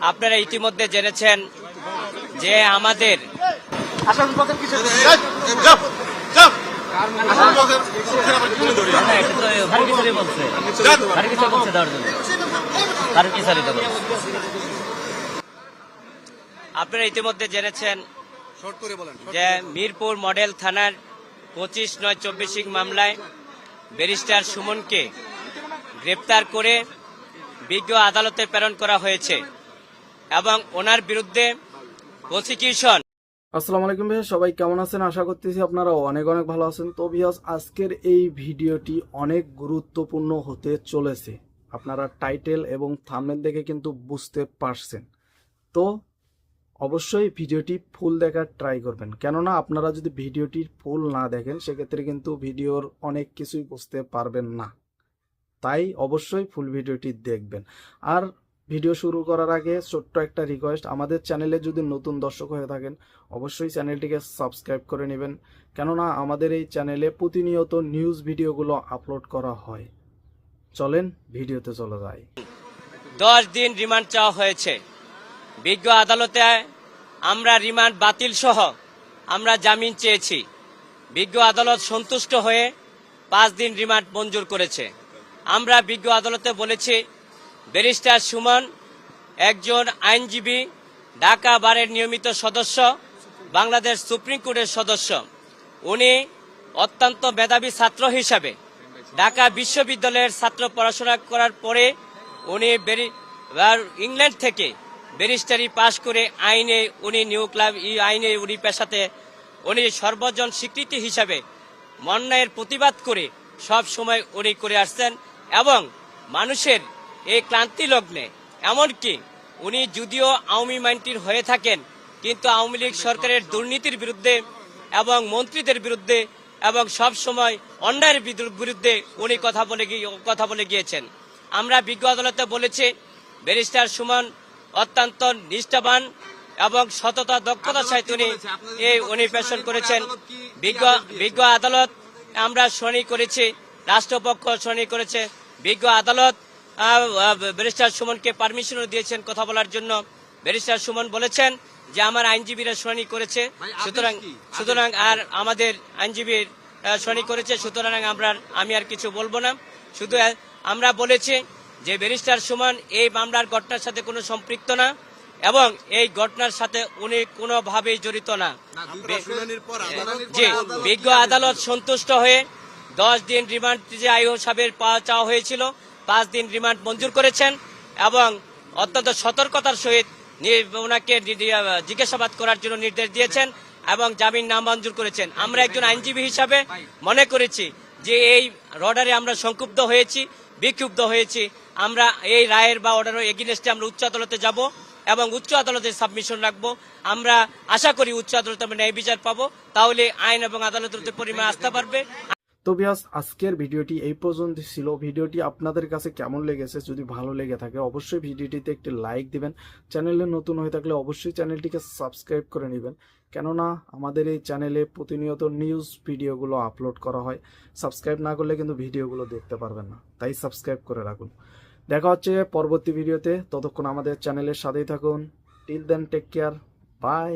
আপনারা ইতিমধ্যে জেনেছেন যে আমাদের আপনারা ইতিমধ্যে জেনেছেন যে মিরপুর মডেল থানার পঁচিশ নয় চব্বিশ মামলায় ব্যারিস্টার সুমনকে গ্রেপ্তার করে বিজ্ঞ আদালতে প্রেরণ করা হয়েছে। এবং ওনার বিরুদ্ধে প্রসিকিউশন। আসসালামু আলাইকুম ভাইয়া, সবাই কেমন আছেন? আশা করতেছি আপনারা অনেক অনেক ভালো আছেন। তো ভিয়াস আজকের এই ভিডিওটি অনেক গুরুত্বপূর্ণ হতে চলেছে। আপনারা টাইটেল এবং থাম্বনেল দেখে কিন্তু বুঝতে পারছেন। তো অবশ্যই ভিডিওটি ফুল দেখার ট্রাই করবেন। কেননা আপনারা যদি ভিডিওটি ফুল না দেখেন, সেক্ষেত্রে কিন্তু ভিডিওর অনেক কিছুই বুঝতে পারবেন না। তাই অবশ্যই ফুল ভিডিওটি দেখবেন। আর ভিডিও শুরু করার আগে ছোট্ট একটা রিকোয়েস্ট আমাদের চ্যানেলে যদি নতুন দর্শক হয়ে থাকেন, অবশ্যই চ্যানেলটিকে সাবস্ক্রাইব করে নেবেন। কেননা আমাদের এই চ্যানেলে প্রতিনিয়ত নিউজ ভিডিওগুলো আপলোড করা হয়। চলেন ভিডিওতে চলে যাই। দশ দিন রিমান্ড চাওয়া হয়েছে। বিজ্ঞ আদালতে আমরা রিমান্ড বাতিল সহ আমরা জামিন চেয়েছি। বিজ্ঞ আদালত সন্তুষ্ট হয়ে পাঁচ দিন রিমান্ড মঞ্জুর করেছে। আমরা বিজ্ঞ আদালতে বলেছি ব্যারিস্টার সুমন, একজন আইনজীবী, ঢাকা বারের নিয়মিত সদস্য, বাংলাদেশ সুপ্রিম কোর্টের সদস্য। উনি অত্যন্ত মেধাবী ছাত্র হিসাবে ঢাকা বিশ্ববিদ্যালয়ের ছাত্র পড়াশোনা করার পরে উনি ইংল্যান্ড থেকে ব্যারিস্টারি পাশ করে আইনে উনি নিউ ক্লাব ই আইনে উনি পেশাতে উনি সর্বজন স্বীকৃতি হিসাবে মন্যায়ের প্রতিবাদ করে সব সময় উনি করে আসছেন এবং মানুষের এই ক্লান্তি লগ্নে। এমনকি উনি যদিও আওয়ামী মাইন্ডটির হয়ে থাকেন কিন্তু আওয়ামী লীগ সরকারের দুর্নীতির বিরুদ্ধে এবং মন্ত্রীদের বিরুদ্ধে এবং সব সময় অন্যায়ের বিরু- বিরুদ্ধে উনি কথা বলে গিয়ে- কথা বলে গিয়েছেন। আমরা বিজ্ঞ আদালতে বলেছি ব্যারিস্টার সুমন অত্যন্ত নিষ্ঠাবান এবং সততা দক্ষতার সাথে উনি এই উনি পেশন করেছেন। বিজ্ঞ বিজ্ঞ আদালত আমরা শুনানি করেছি রাষ্ট্রপক্ষ শুনানি করেছে বিজ্ঞ আদালত ব্যারিস্টার সুমনকে পারমিশনও দিয়েছেন কথা বলার জন্য। ব্যারিস্টার সুমন বলেছেন যে আমার আইনজীবীরা শুনানি করেছে। সুতরাং সুতরাং আর আমাদের আইনজীবীর শুনানি করেছে সুতরাং আমরা আমি আর কিছু বলব না। শুধু আমরা বলেছি যে ব্যারিস্টার সুমন এই মামলার ঘটনার সাথে কোনো সম্পৃক্ত না এবং এই ঘটনার সাথে উনি কোনোভাবেই জড়িত না। জি বিজ্ঞ আদালত সন্তুষ্ট হয়ে দশ দিন রিমান্ড যে আয়ু সাহেবের পাওয়া চাওয়া হয়েছিল পাঁচ দিন রিমান্ড মঞ্জুর করেছেন এবং অত্যন্ত সতর্কতার সহিত ওনাকে জিজ্ঞাসাবাদ করার জন্য নির্দেশ দিয়েছেন এবং জামিন নামঞ্জুর করেছেন। আমরা একজন আইনজীবী হিসাবে মনে করেছি যে এই অর্ডারে আমরা সংক্ষুব্ধ হয়েছি, বিক্ষুব্ধ হয়েছি। আমরা এই রায়ের বা অর্ডারের এগিনেস্টে আমরা উচ্চ আদালতে যাব এবং উচ্চ আদালতে সাবমিশন রাখব। আমরা আশা করি উচ্চ আদালতে আমরা ন্যায় বিচার পাবো। তাহলে আইন এবং আদালতের পরিমাণ আসতে পারবে তো বিয়াস, আজকের ভিডিওটি এই পর্যন্ত ছিল। ভিডিওটি আপনাদের কাছে কেমন লেগেছে? যদি ভালো লেগে থাকে, অবশ্যই ভিডিওটিতে একটি লাইক দিবেন। চ্যানেলে নতুন হয়ে থাকলে অবশ্যই চ্যানেলটিকে সাবস্ক্রাইব করে নেবেন। কেননা, আমাদের এই চ্যানেলে প্রতিনিয়ত নিউজ ভিডিওগুলো আপলোড করা হয়। সাবস্ক্রাইব না করলে কিন্তু ভিডিওগুলো দেখতে পারবেন না। তাই সাবস্ক্রাইব করে রাখুন। দেখা হচ্ছে পরবর্তী ভিডিওতে। ততক্ষণ আমাদের চ্যানেলের সাথেই থাকুন। Till then take care bye